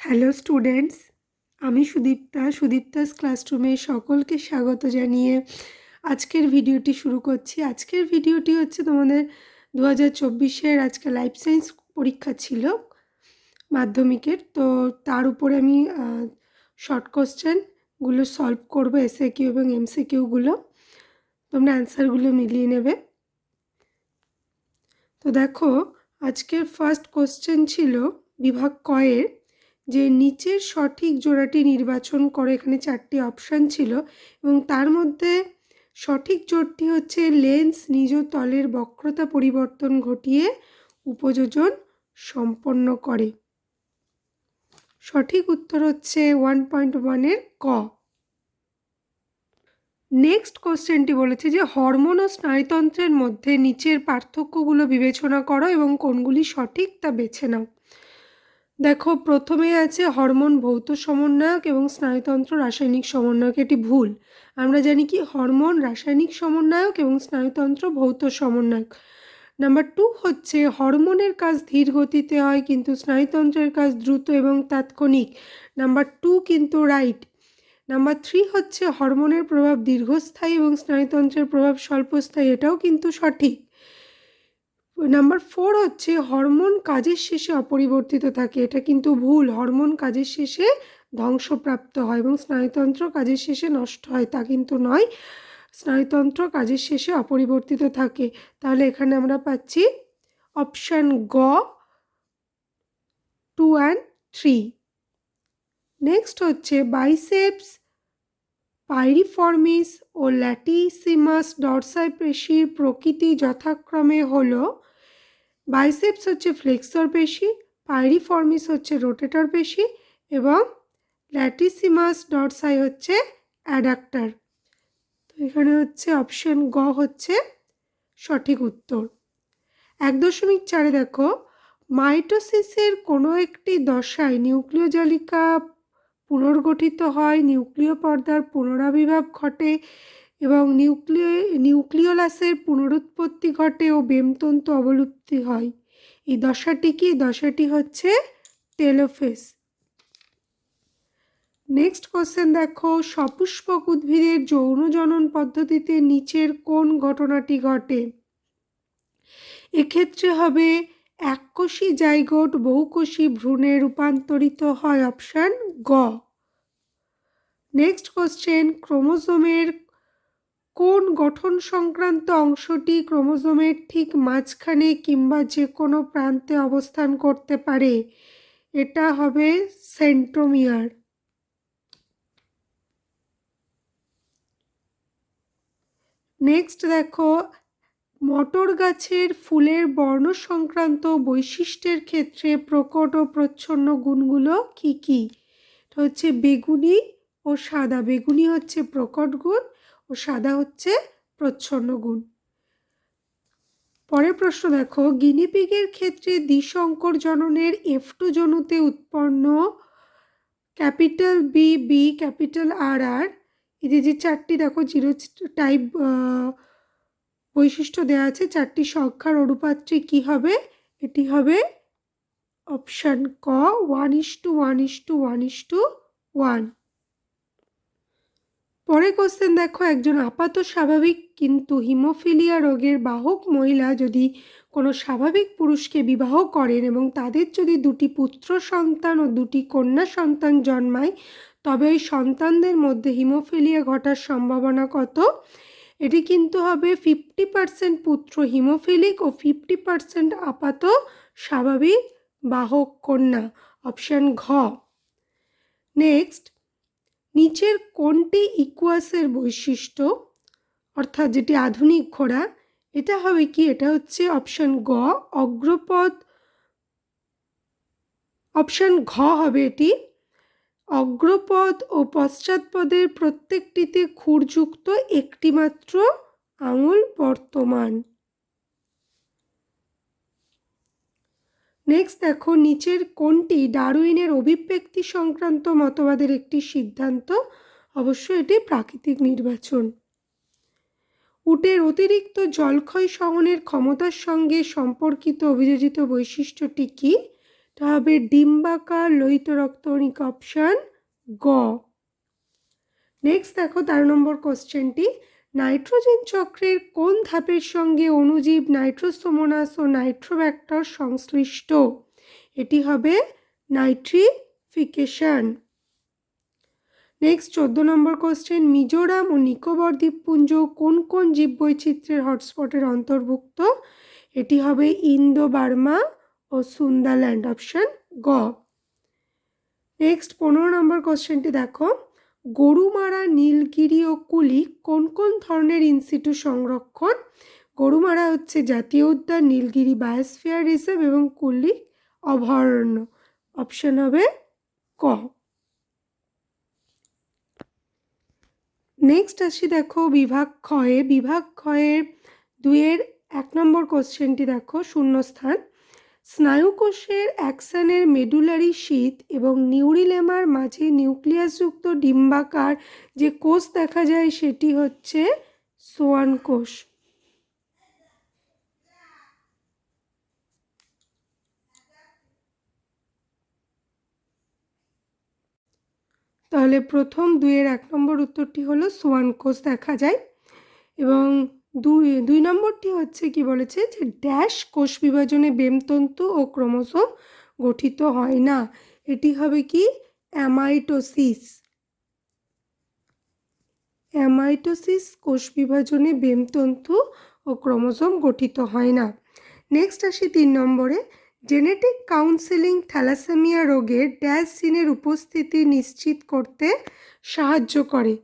Hello students, আমি সুদীপ্তা, সুদীপ্তাস ক্লাসরুমে সকলকে স্বাগত জানিয়ে আজকের ভিডিওটি শুরু করছি। আজকের ভিডিওটি হচ্ছে তোমাদের দু হাজার চব্বিশের আজকে লাইফ সায়েন্স পরীক্ষা ছিল মাধ্যমিকের। তো তার উপরে আমি শর্ট কোশ্চেনগুলো সলভ করব এসএ কিউ এবং এমসি কিউগুলো তোমরা অ্যান্সারগুলো মিলিয়ে নেবে। তো দেখো, আজকের ফার্স্ট কোশ্চেন ছিল বিভাগ কয়ের যে নিচের সঠিক জোড়াটি নির্বাচন করে এখানে চারটি অপশান ছিল এবং তার মধ্যে সঠিক জোড়টি হচ্ছে লেন্স নিজ তলের বক্রতা পরিবর্তন ঘটিয়ে উপযোজন সম্পন্ন করে। সঠিক উত্তর হচ্ছে ওয়ান পয়েন্ট ওয়ানের ক। নেক্সট কোশ্চেনটি বলেছে যে হরমোন ও স্নায়ুতন্ত্রের মধ্যে নিচের পার্থক্যগুলো বিবেচনা করো এবং কোনগুলি সঠিক তা বেছে নাও। দেখো প্রথমে আছে হরমোন ভৌত সমন্বয়ক এবং স্নায়ুতন্ত্র রাসায়নিক সমন্বয়ক। এটি ভুল। আমরা জানি কি? হরমোন রাসায়নিক সমন্বয়ক এবং স্নায়ুতন্ত্র ভৌত সমন্বয়ক। নাম্বার টু হচ্ছে হরমোনের কাজ ধীর গতিতে হয়, কিন্তু স্নায়ুতন্ত্রের কাজ দ্রুত এবং তাৎক্ষণিক। নাম্বার টু কিন্তু রাইট। নাম্বার থ্রি হচ্ছে হরমোনের প্রভাব দীর্ঘস্থায়ী এবং স্নায়ুতন্ত্রের প্রভাব স্বল্পস্থায়ী। এটাও কিন্তু সঠিক। নাম্বার ফোর হচ্ছে হরমোন কাজের শেষে অপরিবর্তিত থাকে। এটা কিন্তু ভুল। হরমোন কাজের শেষে ধ্বংসপ্রাপ্ত হয় এবং স্নায়ুতন্ত্র কাজের শেষে নষ্ট হয়, তা কিন্তু নয়। স্নায়ুতন্ত্র কাজের শেষে অপরিবর্তিত থাকে। তাহলে এখানে আমরা পাচ্ছি অপশান গ টু অ্যান্ড থ্রি নেক্সট হচ্ছে বাইসেপস পাইরিফর্মিস ও ল্যাটিসিমাস ডরসাই পেশির প্রকৃতি যথাক্রমে হলো বাইসেপস হচ্ছে ফ্লেক্সর পেশি, পাইরিফর্মিস হচ্ছে রোটেটর পেশি এবং ল্যাটিসিমাস ডরসাই হচ্ছে অ্যাডাক্টার তো এখানে হচ্ছে অপশন গ হচ্ছে সঠিক উত্তর। এক দশমিক চারে দেখো, মাইটোসিসের কোনো একটি দশায় নিউক্লিয় জালিকা পুনর্গঠিত হয়, নিউক্লিয় পর্দার পুনরাবির্ভাব ঘটে এবং নিউক্লিয়, নিউক্লিওলাসের পুনরুৎপত্তি ঘটে ও বেমতন্তু অবলুপ্তি হয়। এই দশাটি কি? দশাটি হচ্ছে টেলোফেস। নেক্সট কোশ্চেন দেখো, সপুষ্পক উদ্ভিদের যৌন জনন পদ্ধতিতে নিচের কোন ঘটনাটি ঘটে? এক্ষেত্রে হবে এককোষী জাইগোট বহুকোষী ভ্রূণে রূপান্তরিত হয় অপশান গ। নেক্সট কোশ্চেন, ক্রোমোজোমের কোন গঠন সংক্রান্ত অংশটি ক্রোমোজোমের ঠিক মাঝখানে কিংবা যে কোনো প্রান্তে অবস্থান করতে পারে? এটা হবে সেন্ট্রোমিয়ার। নেক্সট দেখো, মটর গাছের ফুলের বর্ণ সংক্রান্ত বৈশিষ্ট্যের ক্ষেত্রে প্রকট ও প্রচ্ছন্ন গুণগুলো কি কি? হচ্ছে বেগুনি ও সাদা। বেগুনি হচ্ছে প্রকট গুণ ও সাদা হচ্ছে প্রচ্ছন্ন গুণ। পরের প্রশ্ন দেখো গিনিপিগের ক্ষেত্রে দ্বিশঙ্কর জননের এফ টু জনুতে উৎপন্ন capital B B capital R R এই যে চারটি দেখো, জিরো টাইপ বৈশিষ্ট্য দেওয়া আছে, চারটি সংখ্যার অনুপাত্রে কি হবে? এটি হবে অপশান ক one is two one is two one is two one পরে কোশ্চেন দেখো, একজন আপাত স্বাভাবিক কিন্তু হিমোফিলিয়া রোগের বাহক মহিলা যদি কোনো স্বাভাবিক পুরুষকে বিবাহ করেন এবং তাদের যদি দুটি পুত্র সন্তান ও দুটি কন্যা সন্তান জন্মায়, তবে ওই সন্তানদের মধ্যে হিমোফিলিয়া ঘটার সম্ভাবনা কত? এটি কিন্তু হবে ফিফটি পার্সেন্ট পুত্র হিমোফিলিক ও ফিফটি পার্সেন্ট আপাত স্বাভাবিক বাহক কন্যা অপশান ঘ। নেক্সট নিচের কোনটি ইকুয়াসের বৈশিষ্ট্য? অর্থাৎ যেটি আধুনিক ঘোড়া, এটা হবে কি? এটা হচ্ছে অপশান গ অগ্রপদ অপশান ঘ হবে এটি। অগ্রপদ ও পশ্চাৎপদের প্রত্যেকটিতে খুরযুক্ত একটিমাত্র আঙুল বর্তমান। নেক্সট দেখো, নিচের কোনটি ডারউইনের অভিব্যক্তি সংক্রান্ত মতবাদের একটি সিদ্ধান্ত? অবশ্য এটি প্রাকৃতিক নির্বাচন। উটের অতিরিক্ত জলক্ষয় সহনের ক্ষমতার সঙ্গে সম্পর্কিত অভিযোজিত বৈশিষ্ট্যটি কি? তা হবে ডিম্বাকার লোহিত রক্তকণিকা অপশান গ। নেক্সট দেখো, তেরো নম্বর কোশ্চেনটি নাইট্রোজেন চক্রের কোন ধাপের সঙ্গে অণুজীব নাইট্রোসোমোনাস ও নাইট্রোব্যাক্টর সংশ্লিষ্ট? এটি হবে নাইট্রিফিকেশন। নেক্সট, চোদ্দ নম্বর কোশ্চেন, মিজোরাম ও নিকোবর দ্বীপপুঞ্জ কোন কোন জীববৈচিত্র্যের হটস্পটের অন্তর্ভুক্ত? এটি হবে ইন্দো বার্মা ও সুন্দাল্যান্ড অপশান গ। নেক্সট, পনেরো নম্বর কোশ্চেনটি দেখো। গরুমারা, নীলগিরি ও কুলি কোন কোন ধরনের ইনসিটু সংরক্ষণ? গরুমারা হচ্ছে জাতীয় উদ্যান, নীলগিরি বায়োস্ফিয়ার রিজার্ভ এবং কুলি অভয়ারণ্য। অপশন হবে ক। নেক্সট আসি দেখো বিভাগ ক্ষয়ে। বিভাগ ক্ষয়ের দুয়ের এক নম্বর কোশ্চেনটি দেখো, শূন্যস্থান। স্নায়ুকোষের অ্যাকশানের মেডুলারি শীত এবং নিউরিলেমার মাঝে নিউক্লিয়াসযুক্ত ডিম্বাকার যে কোষ দেখা যায় সেটি হচ্ছে সোয়ান কোষ। তাহলে প্রথম দুইয়ের এক নম্বর উত্তরটি হলো সোয়ান কোষ দেখা যায় এবং দুই দুই নম্বরটি হচ্ছে কি বলেছে যে ড্যাশ কোষ বিভাজনে বেমতন্তু ও ক্রোমোসোম গঠিত হয় না। এটি হবে কি? অ্যামাইটোসিস। অ্যামাইটোসিস কোষ বিভাজনে বেমতন্তু ও ক্রোমোসোম গঠিত হয় না। নেক্সট আসি তিন নম্বরে। জেনেটিক কাউন্সেলিং থ্যালাসেমিয়া রোগের ড্যাশ জিনের উপস্থিতি নিশ্চিত করতে সাহায্য করে।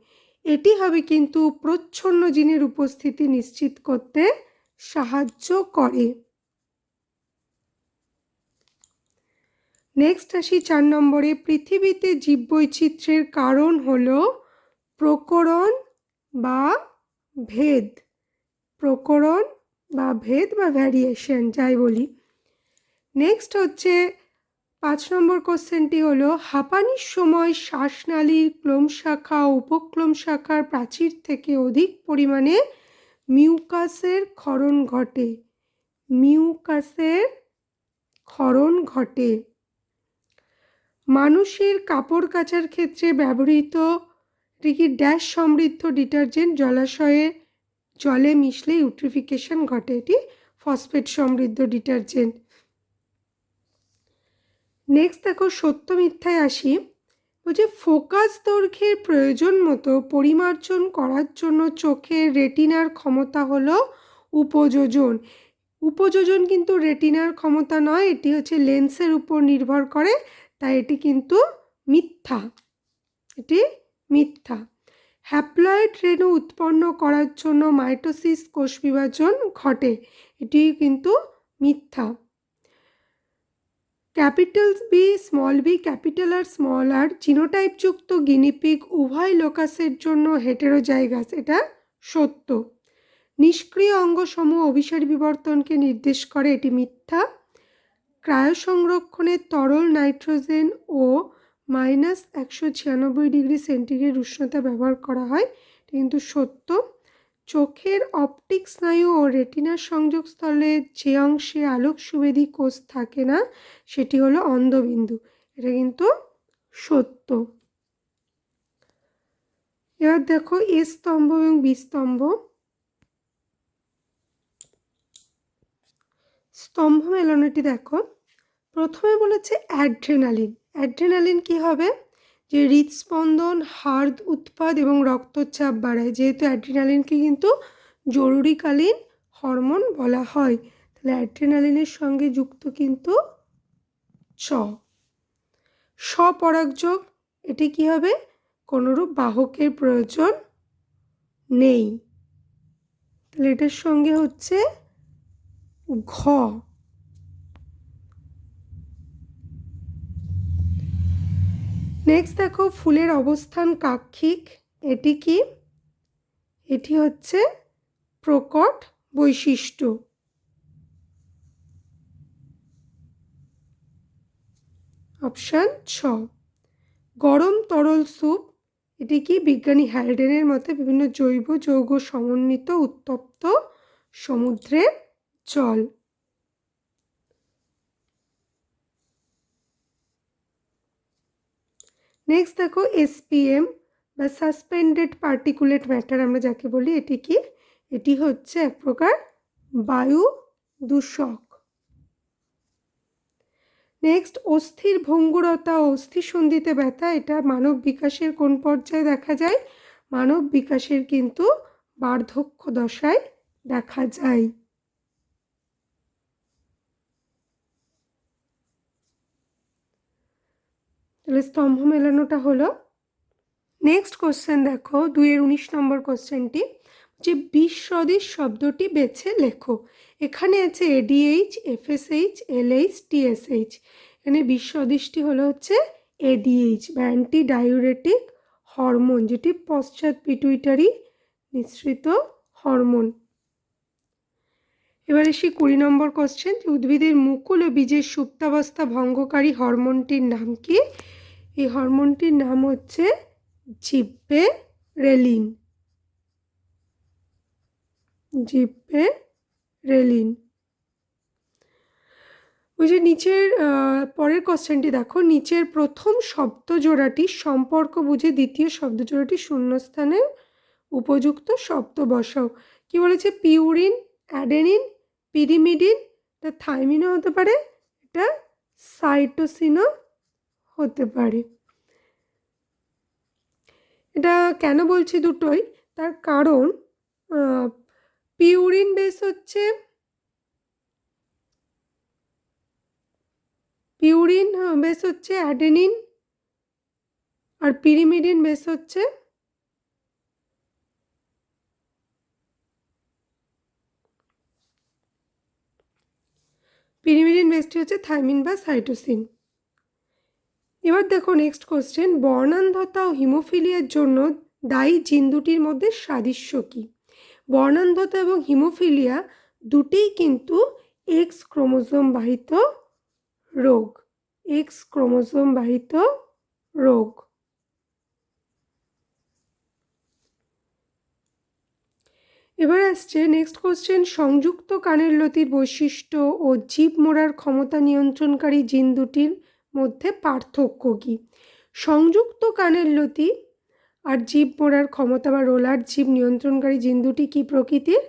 এটি হবে কিন্তু প্রচ্ছন্ন জিনের উপস্থিতি নিশ্চিত করতে সাহায্য করে। নেক্সট আসি চার নম্বরে, পৃথিবীতে জীববৈচিত্র্যের কারণ হল প্রকরণ বা ভেদ। প্রকরণ বা ভেদ বা ভ্যারিয়েশন যাই বলি। নেক্সট হচ্ছে পাঁচ নম্বর কোশ্চেনটি হলো, হাঁপানির সময় শ্বাসনালীর ক্লোম শাখা উপক্লোম শাখার প্রাচীর থেকে অধিক পরিমাণে মিউকাসের ক্ষরণ ঘটে। মিউকাসের ক্ষরণ ঘটে। মানুষের কাপড় কাচার ক্ষেত্রে ব্যবহৃত এটি ড্যাশ সমৃদ্ধ ডিটারজেন্ট জলাশয়ে জলে মিশলে ইউট্রিফিকেশন ঘটে। এটি ফসফেট সমৃদ্ধ ডিটারজেন্ট। নেক্সট দেখো সত্য মিথ্যায় আসি। বলছে ফোকাস দৈর্ঘ্যের প্রয়োজন মতো পরিমার্জন করার জন্য চোখের রেটিনার ক্ষমতা হলো উপযোজন। উপযোজন কিন্তু রেটিনার ক্ষমতা নয়, এটি হচ্ছে লেন্সের উপর নির্ভর করে, তাই এটি কিন্তু মিথ্যা। এটি মিথ্যা। হ্যাপ্লয়েড রেণু উৎপন্ন করার জন্য মাইটোসিস কোষ বিভাজন ঘটে এটি কিন্তু মিথ্যা। Capital B, small B, capital R small R জিনোটাইপযুক্ত guinea pig উভয় লোকাসের জন্য হেটেরোজাইগাস, এটা সত্য। নিষ্ক্রিয় অঙ্গসমূহ অভিসারী বিবর্তনকে নির্দেশ করে এটি মিথ্যা। ক্রায় সংরক্ষণে তরল নাইট্রোজেন ও মাইনাস একশো ছিয়ানব্বই ডিগ্রি সেন্টিগ্রেড উষ্ণতা ব্যবহার করা হয় কিন্তু সত্য। চোখের অপটিক স্নায়ু ও রেটিনার সংযোগস্থলে যে অংশে আলোক সুবেদী কোষ থাকে না, সেটি হলো অন্ধবিন্দু। এটা কিন্তু সত্য। এবার দেখো এ স্তম্ভ এবং বিস্তম্ভ স্তম্ভ মেলানোটি দেখো। প্রথমে বলেছে অ্যাড্রেনালিন। অ্যাড্রেনালিন কি হবে? যে হৃদস্পন্দন হার্দ উৎপাদ এবং রক্তচাপ বাড়ায়। যেহেতু অ্যাড্রিনালিনকে কিন্তু জরুরিকালীন হরমোন বলা হয়, তাহলে অ্যাড্রিনালিনের সঙ্গে যুক্ত কিন্তু চ স্বপরাগযোগ, এটি কি হবে? কোনোরূপ বাহকের প্রয়োজন নেই। তাহলে এটার সঙ্গে হচ্ছে ঘ। নেক্সট দেখো, ফুলের অবস্থান কাক্ষিক। এটি কি? এটি হচ্ছে প্রকট বৈশিষ্ট্য। অপশান ছ। গরম তরল স্যুপ। এটি কি? বিজ্ঞানী হ্যালডেনের মতে বিভিন্ন জৈব, যৌগ সমন্বিত, উত্তপ্ত সমুদ্রের জল। নেক্সট দেখো এসপিএম বা সাসপেন্ডেড পার্টিকুলেট ম্যাটার আমরা যাকে বলি, এটি কি? এটি হচ্ছে এক প্রকার বায়ু দূষক। নেক্সট অস্থির ভঙ্গুরতা অস্থিসন্ধিতে ব্যথা, এটা মানব বিকাশের কোন পর্যায়ে দেখা যায়? মানব বিকাশের কিন্তু বার্ধক্য দশায় দেখা যায়। তাহলে স্তম্ভ মেলানোটা হলো। নেক্সট কোশ্চেন দেখো, দুইয়ের উনিশ নম্বর কোশ্চেনটি যে বিশ শব্দটি বেছে লেখো। এখানে আছে এডিএইচ এফএসএইচ এলএইচ টিএসএইচ এখানে বিশ হলো হচ্ছে এডিএইচ বা অ্যান্টি ডায়ুরেটিক হরমোন যেটি পশ্চাৎ পিটুইটারি নিঃসৃত হরমোন এবার এসে কুড়ি নম্বর কোশ্চেন উদ্ভিদের মুকুল ও বীজের সুপ্তাবস্থা ভঙ্গকারী হরমোনটির নাম কি? এই হরমোনটির নাম হচ্ছে জিব্বে রেলিন জিব্বে রেলিন ওই যে নিচের পরের কোশ্চেনটি দেখো। নিচের প্রথম শব্দ জোড়াটি সম্পর্ক বুঝে দ্বিতীয় শব্দ জোড়াটি শূন্যস্থানে উপযুক্ত শব্দ বসাও। কি বলেছে? পিউরিন, অ্যাডেনিন পিরিমিডিন, এটা থাইমিনও হতে পারে, এটা সাইটোসিনও হতে পারে। এটা কেন বলছি দুটোই? তার কারণ পিউরিন বেস হচ্ছে, পিউরিন বেস হচ্ছে অ্যাডেনিন, আর পিরিমিডিন বেস হচ্ছে পিরিমিডিন বেসটি হচ্ছে থাইমিন বা সাইটোসিন। এবার দেখো নেক্সট কোশ্চেন বর্ণান্ধতা ও হিমোফিলিয়ার জন্য দায়ী জিন দুটির মধ্যে সাদৃশ্য কী? বর্ণান্ধতা এবং হিমোফিলিয়া দুটিই কিন্তু এক্স ক্রোমোজোম বাহিত রোগ। এক্স ক্রোমোজোম বাহিত রোগ। এবার আসছে নেক্সট কোশ্চেন সংযুক্ত কানের লতির বৈশিষ্ট্য ও জীব মোড়ার ক্ষমতা নিয়ন্ত্রণকারী জিন দুটির মধ্যে পার্থক্য কী? সংযুক্ত কানের লতি আর জীব মোড়ার ক্ষমতা বা রোলার জীব নিয়ন্ত্রণকারী জিন দুটি কী প্রকৃতির?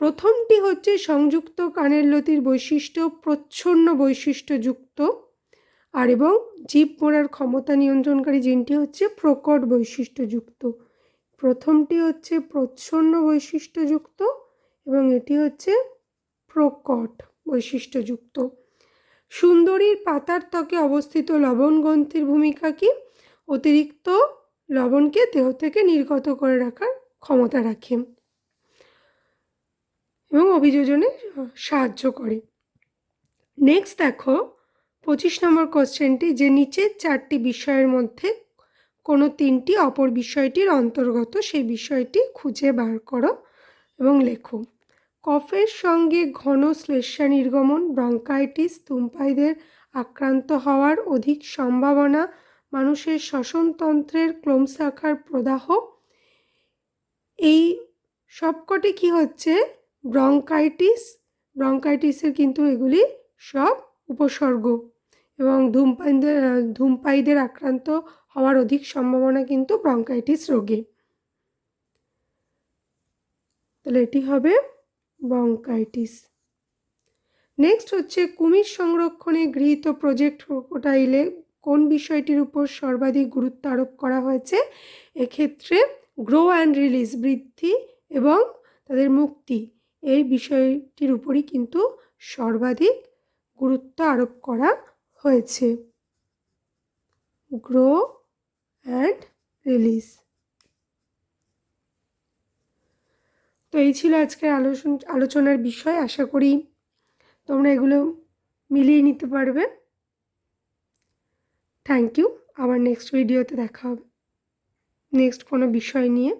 প্রথমটি হচ্ছে সংযুক্ত কানের লতির বৈশিষ্ট্য, প্রচ্ছন্ন বৈশিষ্ট্যযুক্ত আর এবং জীব মোড়ার ক্ষমতা নিয়ন্ত্রণকারী জিনটি হচ্ছে প্রকট বৈশিষ্ট্যযুক্ত। প্রথমটি হচ্ছে প্রচ্ছন্ন বৈশিষ্ট্যযুক্ত এবং এটি হচ্ছে প্রকট বৈশিষ্ট্যযুক্ত। সুন্দরীর পাতার ত্বকে অবস্থিত লবণ গ্রন্থির ভূমিকা কি? অতিরিক্ত লবণকে দেহ থেকে নির্গত করে রাখার ক্ষমতা রাখে এবং অভিযোজনে সাহায্য করে। নেক্সট দেখো, পঁচিশ নম্বর কোশ্চেনটি যে নিচের চারটি বিষয়ের মধ্যে কোনো তিনটি অপর বিষয়টির অন্তর্গত সেই বিষয়টি খুঁজে বার করো এবং লেখো। কফের সঙ্গে ঘন শ্লেষা নির্গমন, ব্রঙ্কাইটিস, তুম্পাইদের আক্রান্ত হওয়ার অধিক সম্ভাবনা, মানুষের শ্বসনতন্ত্রের ক্লোমশাখার প্রদাহ। এই সবকটি কি হচ্ছে? ব্রঙ্কাইটিস, ব্রঙ্কাইটিসের কিন্তু এগুলি সব উপসর্গ এবং ধূমপাইদের ধূমপাইদের আক্রান্ত হওয়ার অধিক সম্ভাবনা কিন্তু ব্রঙ্কাইটিস রোগে। তাহলে এটি হবে ব্রঙ্কাইটিস নেক্সট হচ্ছে কুমির সংরক্ষণে গৃহীত প্রজেক্ট ক্রোকোটাইলে কোন বিষয়টির উপর সর্বাধিক গুরুত্ব আরোপ করা হয়েছে? এক্ষেত্রে গ্রো অ্যান্ড রিলিজ বৃদ্ধি এবং তাদের মুক্তি, এই বিষয়টির উপরই কিন্তু সর্বাধিক গুরুত্ব আরোপ করা হয়েছে। গ্রো অ্যান্ড রিলিজ তো এই ছিল আজকের আলোচন, আলোচনার বিষয়। আশা করি তোমরা এগুলো মিলিয়ে নিতে পারবে। থ্যাংক ইউ আবার নেক্সট ভিডিওতে দেখা হবে। নেক্সট কোনো বিষয় নিয়ে।